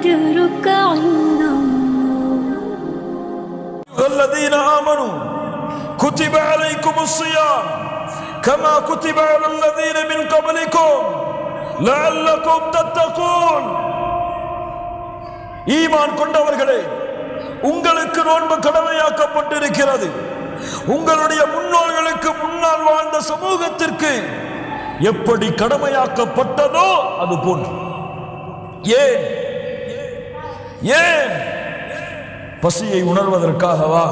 أجرك عند الله الذين آمنوا كتب عليكم الصيام كما كتب على الذين من قبلكم لعلكم تتقون ஈமான் கொண்டவர்களே உங்களுக்கு நோன்பு கடமையாக்கப்பட்டிருக்கிறது உங்களுடைய முன்னோர்களுக்கு முன்னால் வாழ்ந்த சமூகத்திற்கு எப்படி கடமையாக்கப்பட்டதோ அது போன்று ஏன் ஏன்? பசியை உணர்வதற்காகவா?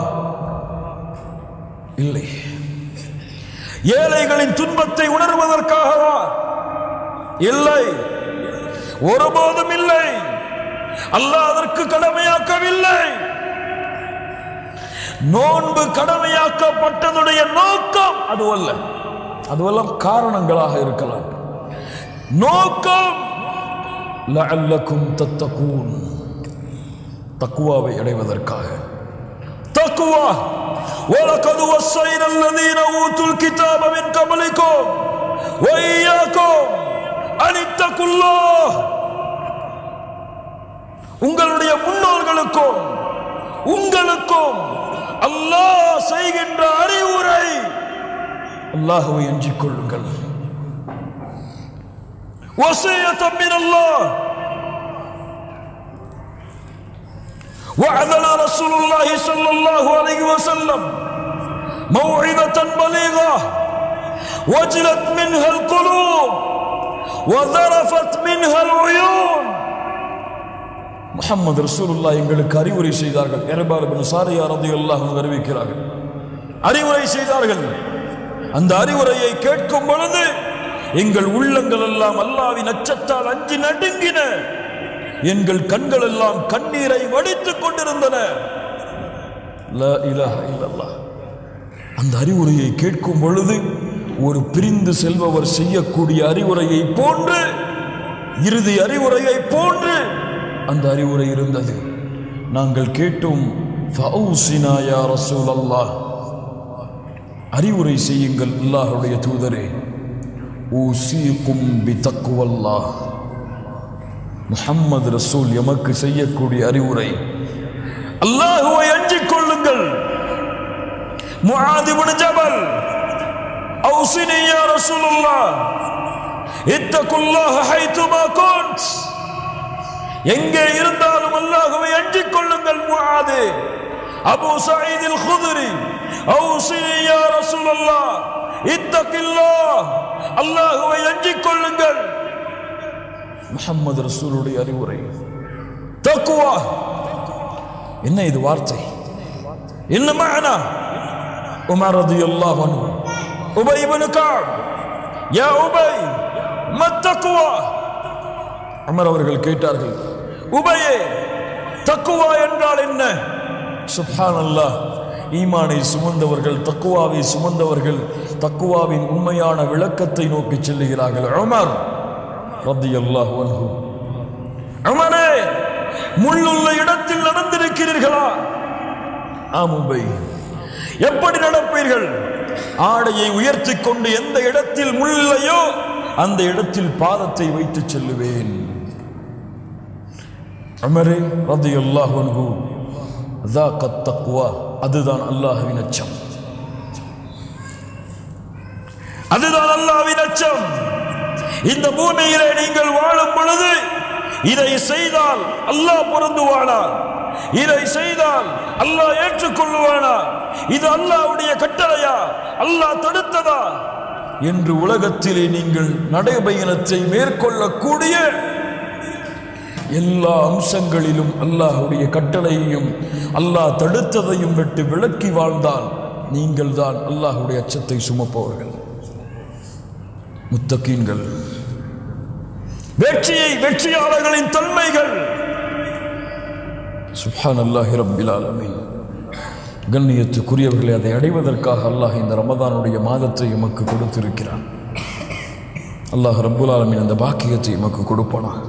இல்லை. ஏழைகளின் துன்பத்தை உணர்வதற்காகவா? இல்லை. ஒருபோதும் இல்லை. அல்லாஹ் அதற்கு கடமையாக்கவில்லை. நோன்பு கடமையாக்கப்பட்டதுடைய நோக்கம் அதுவல்ல. அதுவெல்லாம் காரணங்களாக இருக்கலாம். நோக்கம் லஅல்லக்கும் தத்தகூன். தக்குவாவை அடைவதற்காக தக்குவா وَلَقَدْ وَصَّيْنَا الَّذِينَ أُوتُوا الْكِتَابَ مِنْ قَبْلِكُمْ وَإِيَّاكُمْ أَنِ اتَّقُوا اللَّهَ உங்களுடைய முன்னோர்களுக்கும் உங்களுக்கும் அல்லாஹ் செய்கின்ற அறிவுரை அல்லாஹ்வை அஞ்சிக் கொள்ளுங்கள் وصية من الله وعدنا رسول الله صلى الله عليه وسلم موعظة بليغة وجلت منها القلوب وذرفت منها العيون முஹம்மது ரசூலுல்லாஹ் எங்களுக்கு அறிவுரை செய்தார்கள் எரபால் பின் சாரியா ரலியல்லாஹு அன்ஹு அறிவிக்கிறார்கள் அறிவுரை செய்தார்கள் அந்த அறிவுரையை கேட்கும் பொழுது எங்கள் உள்ளங்கள் எல்லாம் அல்லாவின் அச்சத்தால் அஞ்சி நடுங்கின எங்கள் கண்கள் எல்லாம் கண்ணீரை வடித்துக் கொண்டிருந்தன. அந்த அறிவுரையை கேட்கும் பொழுது ஒரு பிரிந்து செல்பவர் செய்யக்கூடிய அறிவுரையை போன்று இறுதி அறிவுரையை போன்று அந்த அறிவுரை இருந்தது. நாங்கள் கேட்டோம் ஃபௌசினா அறிவுரை செய்யுங்கள் அல்லாஹுடைய தூதரே. ஊசிக்கும் பி தக்குவல்லாஹ் முஹம்மது ரசூல் எமக்கு செய்யக்கூடிய அறிவுரை. அல்லாஹுவை அஞ்சிக் கொள்ளுங்கள் முஹாதிபுன் ஜபல். அவுசினியா ரசூலுல்லா இத்தகுல்லாஹ ஹைதுமா குன்ட் எங்கே இருந்தாலும் அல்லாஹுவை அஞ்சிக் கொள்ளுங்கள் Muadh Abu Saeed al Khudri. அவுசினி யா ரசூலுல்லாஹ். அல்லாஹுவை அஞ்சிக் கொள்ளுங்கள் முஹம்மது ரசூலுடைய அறிவுரை. தக்குவா. என்ன இது வார்த்தை? என்ன மகனா? உமர் ரலியல்லாஹு அன்ஹு. உபை இப்னு கஅப் யா உபை மத்தக்குவா உமர் அவர்கள் கேட்டார்கள் உபையே தக்குவா என்றால் என்ன? சுப்ஹானல்லாஹ். ஈமானை சுமந்தவர்கள் தக்குவாவை சுமந்தவர்கள் தக்குவாவின் உண்மையான விளக்கத்தை நோக்கி செல்லுகிறார்கள். உமர் ரத்தியல்லாஹ் அன்ஹு. அமரே முள்ளுள்ள இடத்தில் நடந்திருக்கிறீர்களா? ஆ மும்பை. எப்படி நடப்பீர்கள்? ஆடையை உயர்த்தி கொண்டு எந்த இடத்தில் முள்ளையோ அந்த இடத்தில் பாதத்தை வைத்து செல்லுவேன். அமரே ரத்தியல்லாஹ் ஒன்கு அதா கத்தக்குவா அதுதான் அல்லாஹுவின் அச்சம். அதுதான் அல்லாஹ்வின் அச்சம். இந்த பூமியிலே நீங்கள் வாழும் பொழுது இதை செய்தால் அல்லாஹ் பொருந்துவானா இதை செய்தால் அல்லாஹ் ஏற்றுக்கொள்ளுவானா? இது அல்லாஹ்வுடைய கட்டளையா? அல்லாஹ் தடுத்ததா? என்று உலகத்திலே நீங்கள் நடைபயணத்தை மேற்கொள்ளக்கூடிய எல்லா அம்சங்களிலும் அல்லாஹுடைய கட்டளையையும் அல்லாஹ் தடுத்ததையும் விட்டு விளக்கி வாழ்ந்தால் நீங்கள் தான் அல்லாஹுடைய அச்சத்தை சுமப்பவர்கள். முத்தக்கீன்கள் வெற்றியை வெற்றியாளர்களின் தன்மைகள். சுஹான் அல்லாஹி ரப்பில் ஆலமீன். கண்ணியத்துக்குரியவர்களை அதை அடைவதற்காக அல்லாஹ் இந்த ரமதானுடைய மாதத்தை எமக்கு கொடுத்திருக்கிறான். அல்லாஹ் ரப்புல் ஆலமின் அந்த பாக்கியத்தை எமக்கு கொடுப்பானாக.